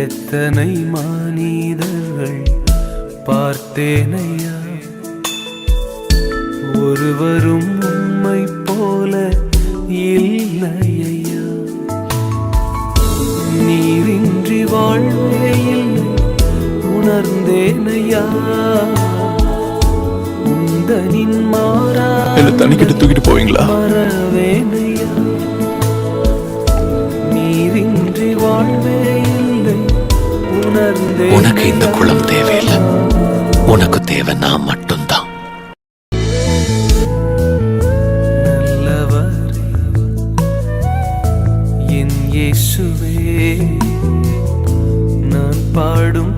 எத்தனை மானிடர்கள் பார்த்தேனையா? ஒருவரும் உம்மை போல இல்லையா நீரின்றி வாழ்வே இல்லை உணர்ந்தேனையா? உந்தனின் மாறா தண்ணிக்கிட்ட தூக்கிட்டு போவீங்களா? மறவேனையா? நீரின்றி வாழ்வே உனக்கு இந்த குளம் தேவையில்லை. உனக்கு தேவை நான் மட்டும்தான். என் இயேசுவே நான் பாடும்